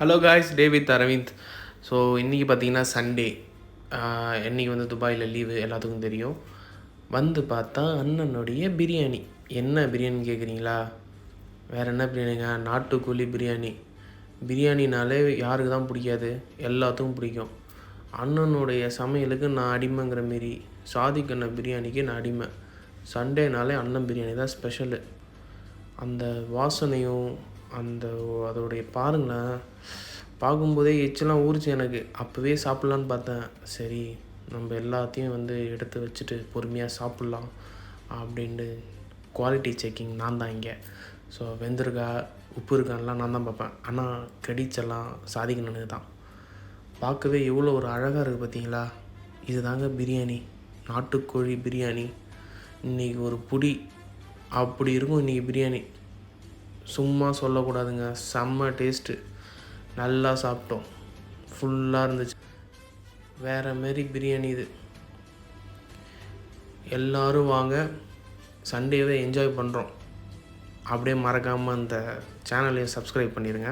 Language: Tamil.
Hello guys day with Aravind so இன்றைக்கி பார்த்தீங்கன்னா சண்டே இன்றைக்கி வந்து துபாயில் லீவு எல்லாத்துக்கும் தெரியும். வந்து பார்த்தா அண்ணனுடைய பிரியாணி. என்ன பிரியாணி கேட்குறீங்களா வேறு என்ன பிரியாணிங்க? நாட்டுக்கோழி பிரியாணி. பிரியாணினாலே யாருக்கு தான் பிடிக்காது? எல்லாத்துக்கும் பிடிக்கும். அண்ணனுடைய சமையலுக்கு நான் அடிமைங்கிற மாரி சாதிக்கண்ண பிரியாணிக்கு நான் அடிமை. சண்டேனாலே அண்ணன் பிரியாணி தான் ஸ்பெஷலு அந்த வாசனையும் அந்த அதோடைய பாருங்களேன் பார்க்கும்போதே எச்செல்லாம் ஊறிச்சு எனக்கு. அப்போவே சாப்பிட்லான்னு பார்த்தேன். சரி நம்ம எல்லாத்தையும் வந்து எடுத்து வச்சுட்டு பொறுமையாக சாப்பிட்லாம் அப்படின்ட்டு குவாலிட்டி செக்கிங் நான் தான் இங்கே. ஸோ வெந்திருக்கா உப்பு இருக்கான்லாம் நான் தான் பார்ப்பேன். ஆனால் கிரெடிட்ஸ் எல்லாம் சாதிக்கணுன்னு தான் பார்க்கவே எவ்வளோ ஒரு அழகாக இருக்குது பார்த்தீங்களா? இதுதாங்க பிரியாணி. நாட்டுக்கோழி பிரியாணி. இன்றைக்கி ஒரு புடி. அப்படி இருக்கும் இன்றைக்கி பிரியாணி. சும்மா சொல்லக்கூடாதுங்க. செம்ம டேஸ்ட்டு நல்லா சாப்பிட்டோம். ஃபுல்லாக இருந்துச்சு. வேறு மாரி பிரியாணி இது. எல்லோரும் வாங்க. சண்டேவை என்ஜாய் பண்ணுறோம் அப்படியே மறக்காமல் அந்த சேனலையும் சப்ஸ்கிரைப் பண்ணிடுங்க